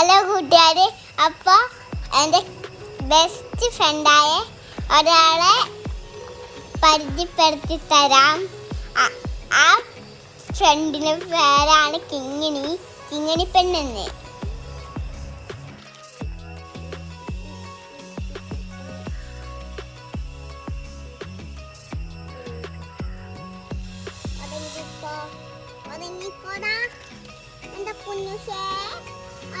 Hello കൂട്ടുകാരെ. അപ്പോൾ എന്റെ ബെസ്റ്റ് ഫ്രണ്ടായ ഒരാളെ പരിചയപ്പെടുത്തി തരാം. ആ- ഫ്രണ്ടിന് പേരാണ് കിങ്ങിണി. കിങ്ങിണി പെണ്ണെന്ന്. ഒതുങ്ങിപ്പോടാ എന്റെ കുഞ്ഞുഷേ